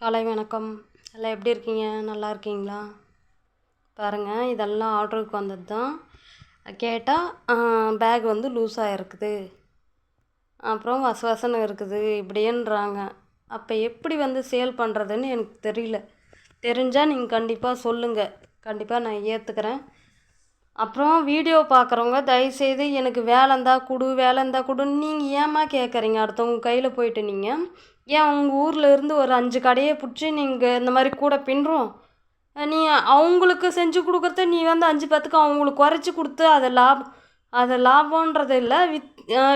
காலை வணக்கம். எல்லாம் எப்படி இருக்கீங்க? நல்லா இருக்கீங்களா? பாருங்கள் இதெல்லாம் ஆர்டருக்கு வந்தது தான் கேட்டால் பேக் வந்து லூஸாக இருக்குது அப்புறம் வச இருக்குது. இப்படின்றாங்க. அப்போ எப்படி வந்து சேல் பண்ணுறதுன்னு எனக்கு தெரியல. தெரிஞ்சால் நீங்கள் கண்டிப்பாக சொல்லுங்கள் கண்டிப்பாக நான் ஏற்றுக்கிறேன் அப்புறம் வீடியோ பார்க்குறவங்க தயவுசெய்து எனக்கு வேலை இருந்தால் கொடு வேலை இருந்தால் கொடுன்னு நீங்கள் ஏம்மா கேட்குறீங்க அடுத்தவங்க கையில் போயிட்டு நீங்கள் ஏன் உங்கள் ஊரில் இருந்து ஒரு அஞ்சு கடையை பிடிச்சி நீங்கள் இந்த மாதிரி கூட பின்னுறோம்? நீ அவங்களுக்கு செஞ்சு கொடுக்குறத நீ வந்து அஞ்சு பத்துக்கு அவங்களுக்கு குறைச்சி கொடுத்து அதை லாபம் அதை லாபன்றது இல்லை வித்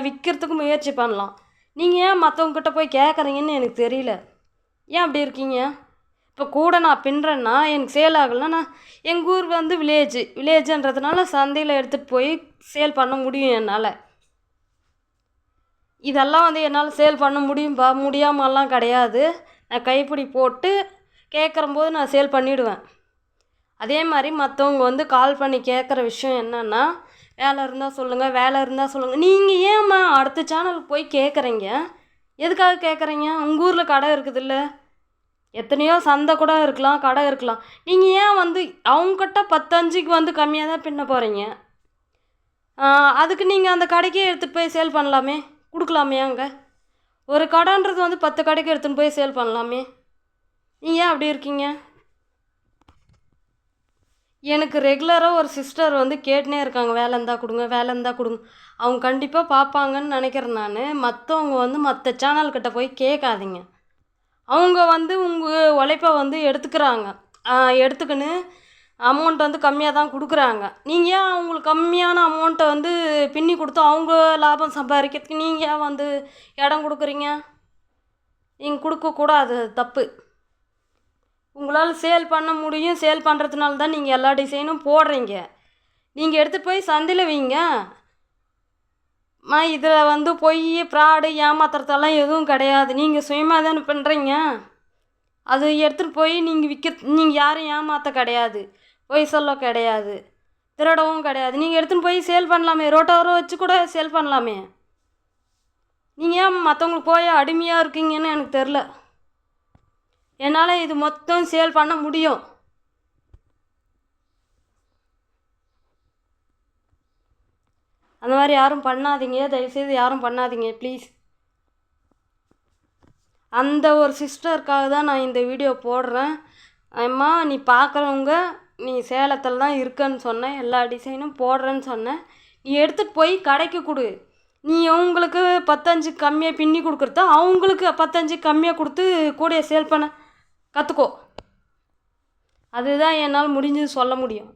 விற்கிறதுக்கு முயற்சி பண்ணலாம். நீங்கள் ஏன் மற்றவங்கக்கிட்ட போய் கேட்குறீங்கன்னு எனக்கு தெரியல. ஏன் அப்படி இருக்கீங்க? இப்போ கூட நான் பின்னுறேன்னா எனக்கு சேல் ஆகலைன்னா நான் எங்கள் ஊர் வந்து வில்லேஜ் வில்லேஜுன்றதுனால சந்தையில் எடுத்துகிட்டு போய் சேல் பண்ண முடியும் என்னால். இதெல்லாம் வந்து என்னால் சேல் பண்ண முடியும்பா முடியாமலாம் கிடையாது. நான் கைப்பிடி போட்டு கேட்குறம்போது நான் சேல் பண்ணிவிடுவேன் அதே மாதிரி மற்றவங்க வந்து கால் பண்ணி கேட்குற விஷயம் என்னென்னா வேலை இருந்தால் சொல்லுங்கள் வேலை இருந்தால் சொல்லுங்கள் நீங்கள் ஏம்மா அடுத்த சேனலுக்கு போய் கேட்குறீங்க எதுக்காக கேட்குறீங்க உங்கள் ஊரில் கடை இருக்குதுல்ல. எத்தனையோ சந்தை கூட இருக்கலாம் கடை இருக்கலாம். நீங்கள் ஏன் வந்து அவங்கக்கிட்ட பத்தஞ்சுக்கு வந்து கம்மியாக தான் பின்ன போகிறீங்க அதுக்கு நீங்கள் அந்த கடைக்கே எடுத்துகிட்டு போய் சேல் பண்ணலாமே. கொடுக்கலாமே அங்கே ஒரு கடைன்றது வந்து பத்து கடைக்கு எடுத்துன்னு போய் சேல் பண்ணலாமே. நீங்கள் ஏன் அப்படி இருக்கீங்க? எனக்கு ரெகுலராக ஒரு சிஸ்டர் வந்து கேட்டுனே இருக்காங்க வேலை இருந்தால் கொடுங்க வேலை இருந்தால் கொடுங்க. அவங்க கண்டிப்பாக பார்ப்பாங்கன்னு நினைக்கிறேன் நான். மற்றவங்க வந்து மற்ற சேனல்கிட்ட போய் கேட்காதீங்க. அவங்க வந்து உங்கள் உழைப்பை வந்து எடுத்துக்கிறாங்க. எடுத்துக்கின்னு அமௌண்ட் வந்து கம்மியாக தான் கொடுக்குறாங்க. நீங்கள் ஏன் அவங்களுக்கு கம்மியான அமௌண்ட்டை வந்து பின்னி கொடுத்து அவங்க லாபம் சம்பாதிக்கிறதுக்கு நீங்கள் ஏன் வந்து இடம் கொடுக்குறீங்க? நீங்கள் கொடுக்கக்கூடாது தப்பு. உங்களால் சேல் பண்ண முடியும். சேல் பண்ணுறதுனால தான் நீங்கள் எல்லா டிசைனும் போடுறீங்க. நீங்கள் எடுத்துகிட்டு போய் சந்தையில் வைங்க. மா இதில் வந்து பொய் ஃப்ராடு ஏமாத்துறதெல்லாம் எதுவும் கிடையாது. நீங்கள் சுயமாக தானே பண்ணுறீங்க அது எடுத்துகிட்டு போய் நீங்கள் விற்க நீங்கள் யாரும் ஏமாற்ற கிடையாது. பொய் சொல்ல கிடையாது. திருடவும் கிடையாது. நீங்கள் எடுத்துன்னு போய் சேல் பண்ணலாமே. ரோட்டோரம் வச்சு கூட சேல் பண்ணலாமே. நீங்கள் ஏன் மற்றவங்களுக்கு போய் அடிமையாக இருக்கீங்கன்னு எனக்கு தெரில என்னால் இது மொத்தம் சேல் பண்ண முடியும். அந்த மாதிரி யாரும் பண்ணாதீங்க. தயவுசெய்து யாரும் பண்ணாதீங்க ப்ளீஸ். அந்த ஒரு சிஸ்டருக்காக தான் நான் இந்த வீடியோ போடுறேன். அம்மா நீ பார்க்குறவங்க நீ சேலத்தில் தான் இருக்கன்னு சொன்னேன் எல்லா டிசைனும் போடுறேன்னு சொன்னேன். நீ எடுத்துகிட்டு போய் கடைக்கு கொடு. நீ அவங்களுக்கு பத்தஞ்சு கம்மியாக பின்னி கொடுக்குறத அவங்களுக்கு பத்தஞ்சு கம்மியாக கொடுத்து கூடைய சேல் பண்ண கற்றுக்கோ அதுதான் என்னால் முடிஞ்சது சொல்ல முடியும்.